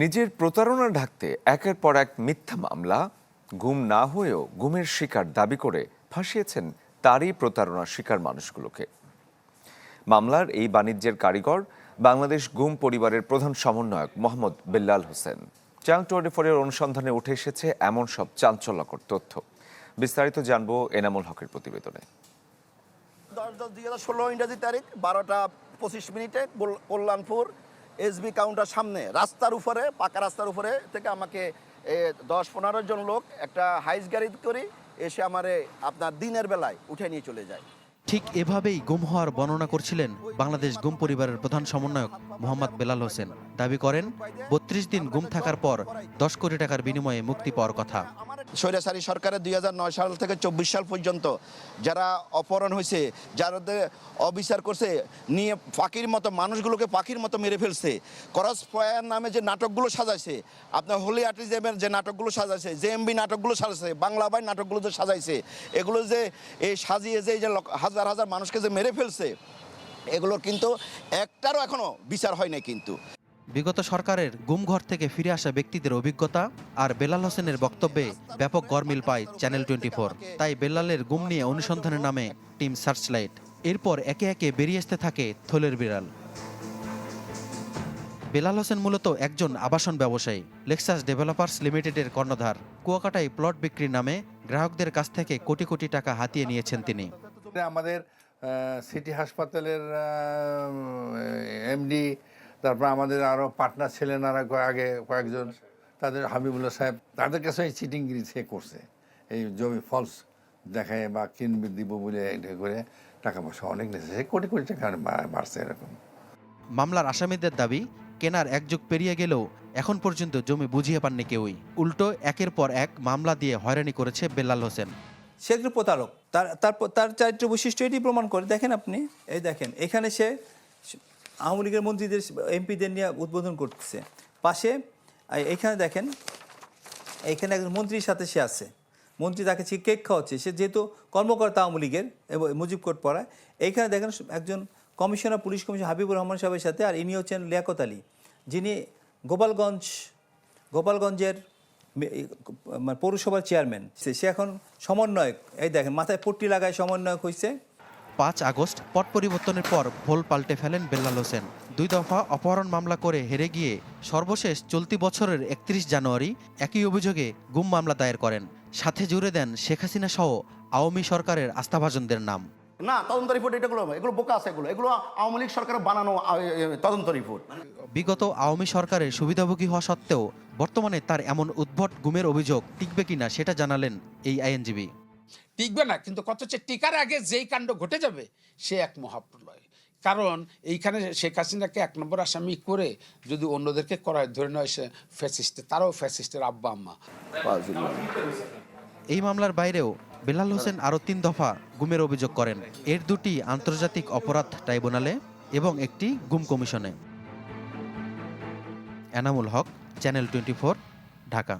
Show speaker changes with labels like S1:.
S1: নিজের প্রতারণা ঢাকতে একের পর এক মিথ্যা মামলা গুম না হয়েও গুমের শিকার দাবি করে ফাঁসিয়েছেন তারই প্রতারণার শিকার মানুষগুলোকে। মামলার এই বাণিজ্যের কারিগর বাংলাদেশ গুম পরিবারের প্রধান সমন্বয়ক মোহাম্মদ বেল্লাল হোসেন। চ্যানেল টোয়েন্টি ফোরের অনুসন্ধানে উঠে এসেছে এমন সব চাঞ্চল্যকর তথ্য। বিস্তারিত জানব এনামুল হকের প্রতিবেদনে।
S2: দশ দশ দুই হাজার ষোলো ইংরাজি তারিখ, বারোটা পঁচিশ মিনিটে কল্যাণপুর এসবি কাউন্টার সামনে, রাস্তার উপরে, পাকা রাস্তার উপরে থেকে আমাকে দশ পনেরো জন লোক একটা হাইস গাড়ি করি এসে আমারে আপনার দিনের বেলায় উঠে নিয়ে চলে যায়।
S3: ঠিক এভাবেই গুম হওয়ার বর্ণনা করছিলেন বাংলাদেশ গুম পরিবারের প্রধান সমন্বয়ক মোহাম্মদ বেলাল হোসেন। দাবি করেন, বত্রিশ দিন গুম থাকার পর দশ কোটি টাকার বিনিময়ে মুক্তি পাওয়ার কথা।
S2: স্বৈরাচারী সরকারের দুই হাজার নয় সাল থেকে চব্বিশ সাল পর্যন্ত যারা অপহরণ হয়েছে যাদের অবিচার করছে, নিয়ে পাখির মতো, মানুষগুলোকে পাখির মতো মেরে ফেলছে। করস ফয়ার নামে যে নাটকগুলো সাজাইছে, আপনার হোলি আর্টিজমের যে নাটকগুলো সাজাইছে, জে এমবি নাটকগুলো সাজাইছে, বাংলা বাই নাটকগুলো যে সাজাইছে, এগুলো যে এই সাজিয়ে যে হাজার হাজার মানুষকে যে মেরে ফেলছে, এগুলোর কিন্তু একটারও এখনও বিচার হয় নাই কিন্তু।
S3: বিগত সরকারের গুমঘর থেকে ফিরে আসা ব্যক্তিদের অভিজ্ঞতা আর বেলাল হোসেনের বক্তব্যে ব্যাপক গরমিল পায় চ্যানেল টোয়েন্টি তাই বেলালের গুম নিয়ে অনুসন্ধানের নামে টিম সার্চলাইট। এরপর একে একে বেরিয়ে আসতে থাকে থলের বিড়াল। বেলাল হোসেন মূলত একজন আবাসন ব্যবসায়ী লেক্সাস ডেভেলপার্স লিমিটেডের কর্ণধার। কুয়াকাটায় প্লট বিক্রির নামে গ্রাহকদের কাছ থেকে কোটি কোটি টাকা হাতিয়ে নিয়েছেন তিনি।
S4: আমাদের সিটি হাসপাতালের এমডি তারপর আমাদের আরও পার্টনার ছিলেন আর আগে কয়েকজন। তাদের হাবিবুল্লাহ সাহেব তাদের কাছে এই চিটিংগিরি সে করছে। এই জমি ফলস দেখায় বা কিনবে দিব বলে এটা করে টাকা পয়সা অনেক নিয়েছে। সে কোটি কোটি টাকা বাড়ছে এরকম।
S3: মামলার আসামিদের দাবি কেনার এক যুগ পেরিয়ে গেলেও এখন পর্যন্ত জমি বুঝিয়ে পাননি কেউই। উল্টো একের পর এক মামলা দিয়ে হয়রানি করেছে বেলাল হোসেন।
S5: সে একজন প্রতারক। তার তার তার চারিত্র বৈশিষ্ট্য এটি প্রমাণ করে। দেখেন আপনি এই দেখেন এখানে সে আওয়ামী লীগের মন্ত্রীদের, এমপিদের নিয়ে উদ্বোধন করতেছে। পাশে এইখানে দেখেন, এখানে একজন মন্ত্রীর সাথে সে আছে। মন্ত্রী তাকে কেক খাওয়াচ্ছে। সে যেহেতু কর্মকর্তা আওয়ামী লীগের, এবং মুজিব কোর্ট পড়ায়। এইখানে দেখেন, একজন commissioner, police commissioner Habibur Rahman সাহেবের সাথে, আর ইনি হচ্ছেন লিয়াকত আলী, যিনি গোপালগঞ্জ, গোপালগঞ্জের মানে পৌরসভার চেয়ারম্যান। সে এখন সমন্বয়ক। এই দেখেন, মাথায় পট্টি লাগায় সমন্বয়ক হয়েছে
S3: পাঁচ আগস্ট পট পরিবর্তনের পর ভোল পাল্টে ফেলেন বেল্লাল হোসেন। দুই দফা অপহরণ মামলা করে হেরে গিয়ে সর্বশেষ চলতি বছরের একত্রিশ জানুয়ারি একই অভিযোগে গুম মামলা দায়ের করেন। সাথে জুড়ে দেন শেখ হাসিনা সহ আওয়ামী সরকারের আস্থাভাজনদের নাম।
S2: না তদন্ত রিপোর্ট এটাগুলো এগুলো বোকা আছে এগুলো। এগুলো আওয়ামী লীগ সরকারের বানানো তদন্ত রিপোর্ট।
S3: বিগত আওয়ামী সরকারের সুবিধাভোগী হওয়া সত্ত্বেও বর্তমানে তার এমন উদ্ভট গুমের অভিযোগ টিকবে কিনা সেটা জানালেন এই আইনজীবী।
S6: টিকবে না, কিন্তু কত হচ্ছে টিকার আগে যেই কাণ্ড ঘটে যাবে, সে এক মহাপ্রলয়। কারণ এইখানে শেখ হাসিনাকে এক নম্বর আসামি করে যদি অন্যদেরকে করায়, ধরে নেয় সে ফ্যাসিস্টে, তারাও ফ্যাসিস্টের আব্বা আম্মা।
S3: এই মামলার বাইরেও বেলাল হোসেন আরও তিন দফা গুমের অভিযোগ করেন। এর দুটি আন্তর্জাতিক অপরাধ ট্রাইব্যুনালে এবং একটি গুম কমিশনে। Enamul Haque, channel twenty Dhaka.